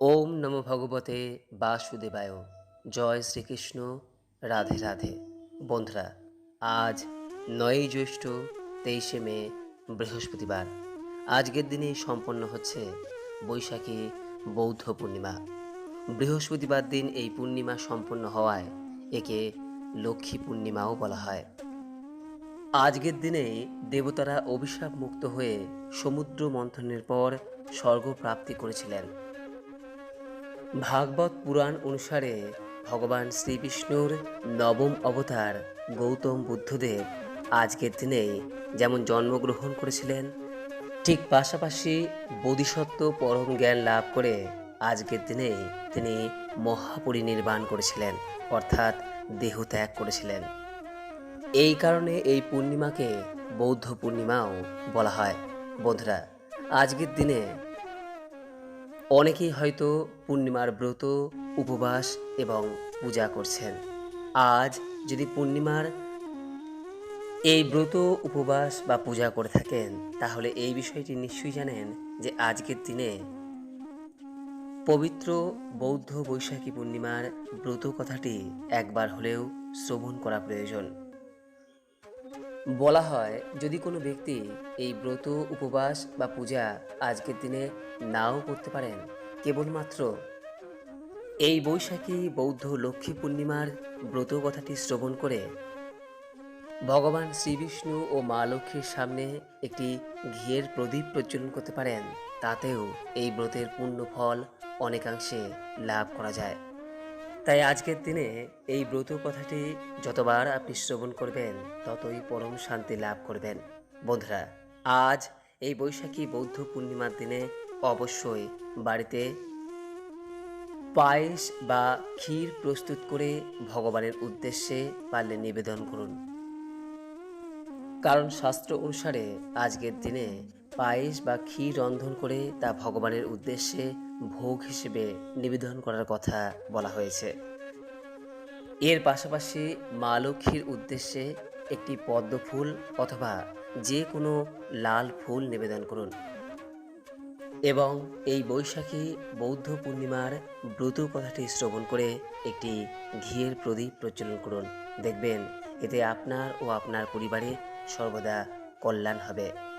ওম নমো ভগবতে বাসুদেবায়। জয় শ্রীকৃষ্ণ। রাধে রাধে। বন্ধুরা, আজ নয়ই জ্যৈষ্ঠ, তেইশে মে, বৃহস্পতিবার। আজকের দিনে সম্পন্ন হচ্ছে বৈশাখী বৌদ্ধ পূর্ণিমা। বৃহস্পতিবার দিন এই পূর্ণিমা সম্পন্ন হওয়ায় একে লক্ষ্মী পূর্ণিমাও বলা হয়। আজকের দিনে দেবতারা অভিশাপ মুক্ত হয়ে সমুদ্র মন্থনের পর স্বর্গ প্রাপ্তি করেছিলেন। ভাগবত পুরাণ অনুসারে ভগবান শ্রীবিষ্ণুর নবম অবতার গৌতম বুদ্ধদেব আজকের দিনে যেমন জন্মগ্রহণ করেছিলেন, ঠিক পাশাপাশি বোধিসত্ত্ব পরম জ্ঞান লাভ করে আজকের দিনে তিনি মহাপরিনির্বাণ করেছিলেন, অর্থাৎ দেহ ত্যাগ করেছিলেন। এই কারণে এই পূর্ণিমাকে বৌদ্ধ পূর্ণিমাও বলা হয়। বন্ধুরা, আজকের দিনে অনেকেই হয়তো পূর্ণিমার ব্রত, উপবাস এবং পূজা করছেন। আজ যদি পূর্ণিমার এই ব্রত, উপবাস বা পূজা করে থাকেন, তাহলে এই বিষয়টি নিশ্চয়ই জানেন যে আজকের দিনে পবিত্র বৌদ্ধ বৈশাখী পূর্ণিমার ব্রত কথাটি একবার হলেও শ্রবণ করা প্রয়োজন। বলা হয়, যদি কোনো ব্যক্তি এই ব্রত, উপবাস বা পূজা আজকের দিনে নাও করতে পারেন, কেবলমাত্র এই বৈশাখী বৌদ্ধ লক্ষ্মী পূর্ণিমার ব্রত কথাটি শ্রবণ করে ভগবান শ্রীবিষ্ণু ও মা লক্ষ্মীর সামনে একটি ঘিয়ের প্রদীপ প্রজ্বলন করতে পারেন, তাতেও এই ব্রতের পূর্ণ ফল অনেকাংশে লাভ করা যায়। তাই আজকের দিনে এই ব্রত কথাটি যতবার আপনি শ্রবণ করবেন, ততই পরম শান্তি লাভ করবেন। বন্ধুরা, আজ এই বৈশাখী বৌদ্ধ পূর্ণিমার দিনে অবশ্যই বাড়িতে পায়েস বা ক্ষীর প্রস্তুত করে ভগবানের উদ্দেশ্যে পারলে নিবেদন করুন। কারণ শাস্ত্র অনুসারে আজকের দিনে পায়েস বা ক্ষীর রন্ধন করে তা ভগবানের উদ্দেশ্যে ভোগ হিসেবে নিবেদন করার কথা বলা হয়েছে। এর পাশাপাশি মা লক্ষ্মীর উদ্দেশ্যে একটি পদ্ম ফুল অথবা যে কোনো লাল ফুল নিবেদন করুন। এবং এই বৈশাখী বৌদ্ধ পূর্ণিমার ব্রত কথাটি শ্রবণ করে একটি ঘিয়ের প্রদীপ প্রজ্বলন করুন। দেখবেন এতে আপনার ও আপনার পরিবারে সর্বদা কল্যাণ হবে।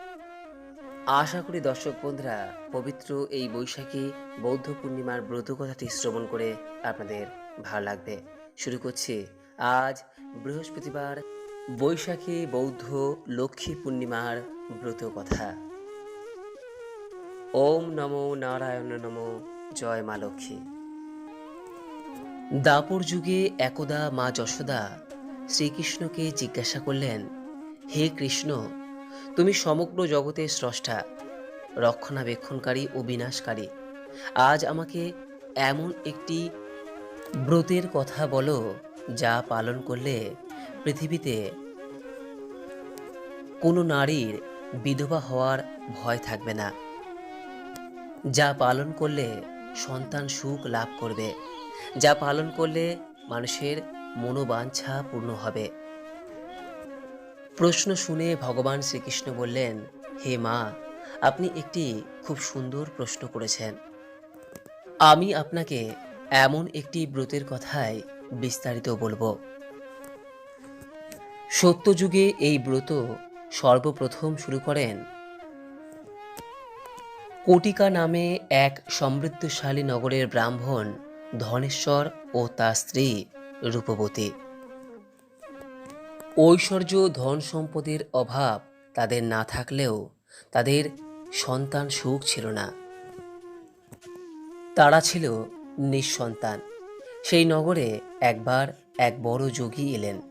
আশা করি দর্শক বন্ধুরা, পবিত্র এই বৈশাখী বৌদ্ধ পূর্ণিমার ব্রত কথাটি শ্রবণ করে আপনাদের ভালো লাগবে। শুরু করছি আজ বৃহস্পতিবার বৈশাখী বৌদ্ধ লক্ষ্মী পূর্ণিমার ব্রত কথা। ওম নমো নারায়ণ নমো, জয় মা লক্ষ্মী। দাপর যুগে একদা মা যশোদা শ্রীকৃষ্ণকে জিজ্ঞাসা করলেন, হে কৃষ্ণ তুমি সমগ্র জগতের স্রষ্টা, রক্ষণাবেক্ষণকারী ও বিনাশকারী। আজ আমাকে এমন একটি ব্রতের কথা বলো, যা পালন করলে পৃথিবীতে কোনো নারীর বিধবা হওয়ার ভয় থাকবে না, যা পালন করলে সন্তান সুখ লাভ করবে, যা পালন করলে মানুষের মনোবাঞ্ছা পূর্ণ হবে। প্রশ্ন শুনে ভগবান শ্রীকৃষ্ণ বললেন, হে মা, আপনি একটি খুব সুন্দর প্রশ্ন করেছেন। আমি আপনাকে এমন একটি ব্রতের কথায় বিস্তারিত বলব। সত্যযুগে এই ব্রত সর্বপ্রথম শুরু করেন কোটিকা নামে এক সমৃদ্ধশালী নগরের ব্রাহ্মণ ধনেশ্বর ও তার স্ত্রী রূপবতী। ঐশ্বর্য ধন সম্পদের অভাব তাদের না থাকলেও তাদের সন্তান সুখ ছিল না। তারা ছিল নিঃসন্তান। সেই নগরে একবার এক বড় যোগী এলেন।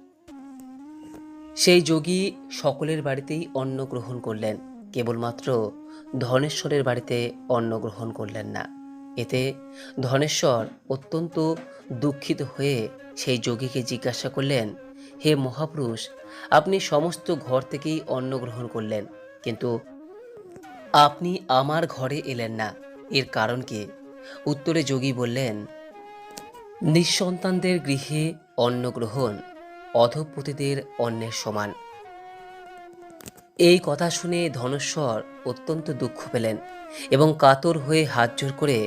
সেই যোগী সকলের বাড়িতেই অন্ন গ্রহণ করলেন, কেবলমাত্র ধনেশ্বরের বাড়িতে অন্ন গ্রহণ করলেন না। এতে ধনেশ্বর অত্যন্ত দুঃখিত হয়ে সেই যোগীকে জিজ্ঞাসা করলেন হে মহাপুরুষ, আপনি সমস্ত ঘর থেকেই অন্ন গ্রহণ করলেন, কিন্তু আপনি আমার ঘরে এলেন না। এর কারণ কি? উত্তরে যোগী বললেন, নিঃসন্তানদের গৃহে অন্ন গ্রহণ অধপতিদের অন্যের সমান। এই কথা শুনে ধনেশ্বর অত্যন্ত দুঃখ পেলেন এবং কাতর হয়ে হাত জোর করে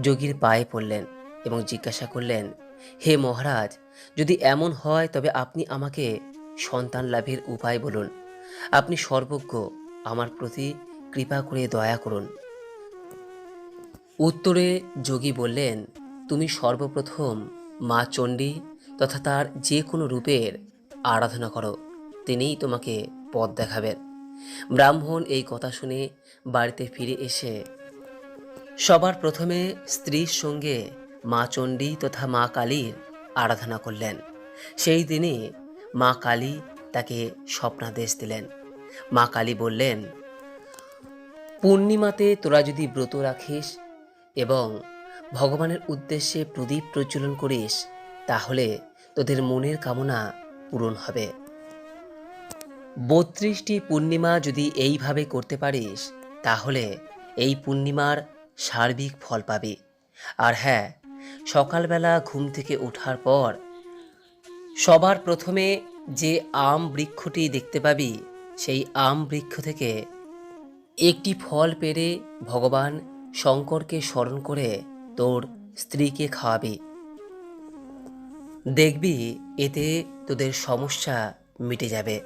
যোগীর পায়ে পড়লেন এবং জিজ্ঞাসা করলেন, হে মহারাজ যদি এমন হয়, তবে আপনি আমাকে সন্তান লাভের উপায় বলুন। আপনি সর্বজ্ঞ, আমার প্রতি কৃপা করে দয়া করুন। উত্তরে যোগী বললেন, তুমি সর্বপ্রথম মা চণ্ডী তথা তার যে কোনো রূপের আরাধনা করো। তিনিই তোমাকে পথ দেখাবেন। ব্রাহ্মণ এই কথা শুনে বাড়িতে ফিরে এসে সবার প্রথমে স্ত্রীর সঙ্গে মা চণ্ডী তথা মা কালীর আরাধনা করলেন। সেই দিনে মা কালী তাকে স্বপ্নাদেশ দিলেন। মা কালী বললেন, পূর্ণিমাতে তোরা যদি ব্রত রাখিস এবং ভগবানের উদ্দেশ্যে প্রদীপ প্রজ্বলন করিস, তাহলে তোদের মনের কামনা পূরণ হবে। বত্রিশটি পূর্ণিমা যদি এইভাবে করতে পারিস, তাহলে এই পূর্ণিমার সার্বিক ফল পাবি। আর হ্যাঁ সকালবেলা ঘুম থেকে ওঠার পর সবার প্রথমে যে আম বৃক্ষটি দেখতে পাবি, সেই আম বৃক্ষ থেকে একটি ফল পেরে ভগবান শঙ্করকে স্মরণ করে তোর স্ত্রীকে খাওয়াবি। দেখবি এতে তোদের সমস্যা মিটে যাবে।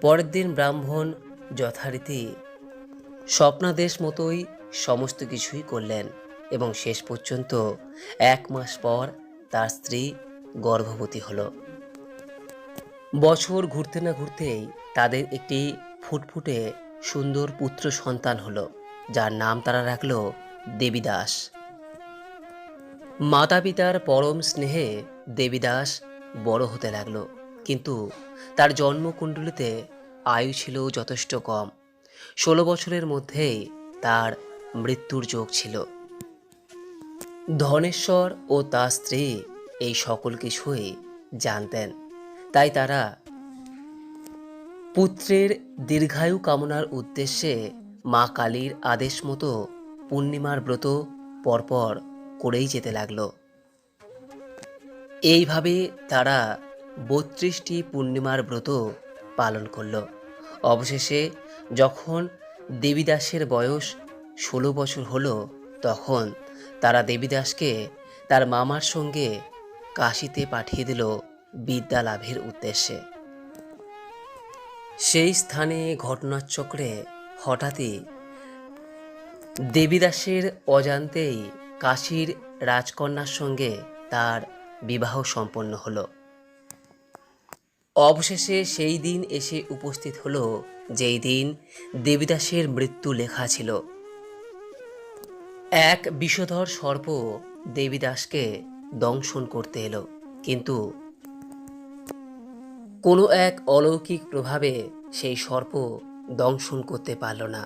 পরের দিন ব্রাহ্মণ যথারীতি স্বপ্নাদেশ মতোই সমস্ত কিছুই করলেন। এবং শেষ পর্যন্ত এক মাস পর তার স্ত্রী গর্ভবতী হল। বছর ঘুরতে না ঘুরতেই তাদের একটি ফুটফুটে সুন্দর পুত্র সন্তান হলো, যার নাম তারা রাখল দেবীদাস। মাতা পিতার পরম স্নেহে দেবীদাস বড় হতে লাগল, কিন্তু তার জন্মকুণ্ডলিতে আয়ু ছিল যথেষ্ট কম। ষোলো বছরের মধ্যেই তার মৃত্যুর যোগ ছিল। ধনেশ্বর ও তার স্ত্রী এই সকল কিছুই জানতেন। তাই তারা পুত্রের দীর্ঘায়ু কামনার উদ্দেশ্যে মা কালীর আদেশ মতো পূর্ণিমার ব্রত পরপর করেই যেতে লাগল। এইভাবে তারা বত্রিশটি পূর্ণিমার ব্রত পালন করল। অবশেষে যখন দেবীদাসের বয়স ষোলো বছর হলো, তখন তারা দেবীদাসকে তার মামার সঙ্গে কাশিতে পাঠিয়ে দিল বিদ্যা লাভের উদ্দেশ্যে। সেই স্থানে ঘটনাচক্রে হঠাৎই দেবীদাসের অজান্তেই কাশীর রাজকন্যার সঙ্গে তার বিবাহ সম্পন্ন হলো। অবশেষে সেই দিন এসে উপস্থিত হলো, যেই দিন দেবীদাসের মৃত্যু লেখা ছিল। এক বিষধর সর্প দেবীদাসকে দংশন করতে এলো, কিন্তু কোনো এক অলৌকিক প্রভাবে সেই সর্প দংশন করতে পারল না।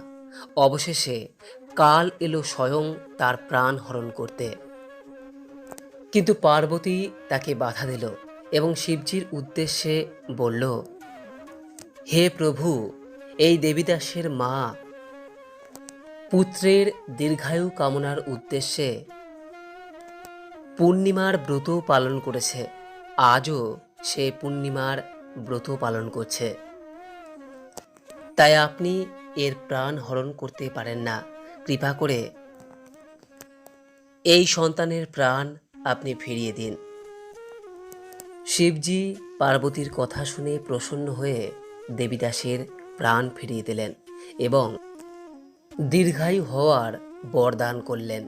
অবশেষে কাল এলো স্বয়ং তার প্রাণ হরণ করতে। কিন্তু পার্বতী তাকে বাধা দিল এবং শিবজির উদ্দেশ্যে বলল, হে প্রভু, এই দেবীদাসের মা পুত্রের দীর্ঘায়ু কামনার উদ্দেশ্যে পূর্ণিমার ব্রত পালন করেছে। আজও সে পূর্ণিমার ব্রত পালন করছে। তাই আপনি এর প্রাণ হরণ করতে পারেন না। কৃপা করে এই সন্তানের প্রাণ আপনি ফিরিয়ে দিন। শিবজি পার্বতীর কথা শুনে প্রসন্ন হয়ে দেবীদাসের প্রাণ ফিরিয়ে দিলেন এবং দীর্ঘায়ু হওয়ার বরদান করলেন।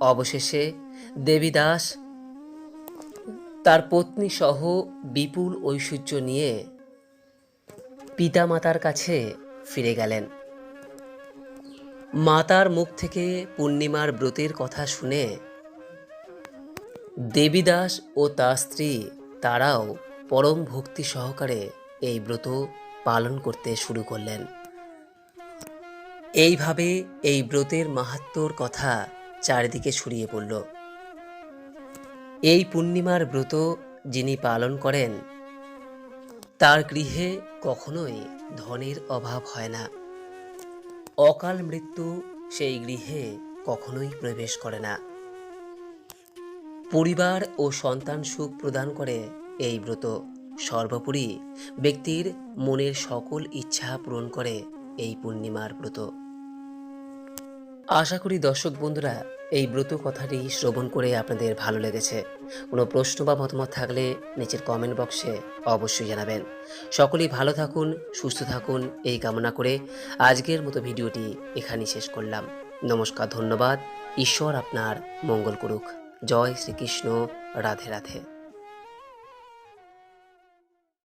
অবশেষে দেবীদাস তার পত্নী সহ বিপুল ঐশ্বর্য নিয়ে পিতামাতার কাছে ফিরে গেলেন। মাতার মুখ থেকে পূর্ণিমার ব্রতের কথা শুনে দেবীদাস ও তার স্ত্রী তারাও পরম ভক্তি সহকারে এই ব্রত পালন করতে শুরু করলেন। এইভাবে এই ব্রতের মাহাত্ম্যর কথা চারিদিকে ছড়িয়ে পড়ল। এই পূর্ণিমার ব্রত যিনি পালন করেন, তার গৃহে কখনোই ধনের অভাব হয় না। অকাল মৃত্যু সেই গৃহে কখনোই প্রবেশ করে না। পরিবার ও সন্তান সুখ প্রদান করে এই ব্রত। সর্বোপরি ব্যক্তির মনের সকল ইচ্ছা পূরণ করে এই পূর্ণিমার ব্রত। আশা করি দর্শক বন্ধুরা, এই ব্রত কথাটি শ্রবণ করে আপনাদের ভালো লেগেছে। কোনো প্রশ্ন বা মতামত থাকলে নিচের কমেন্ট বক্সে অবশ্যই জানাবেন। সকলেই ভালো থাকুন, সুস্থ থাকুন, এই কামনা করে আজকের মতো ভিডিওটি এখানেই শেষ করলাম। নমস্কার, ধন্যবাদ। ঈশ্বর আপনার মঙ্গল করুক। জয় শ্রীকৃষ্ণ। রাধে রাধে।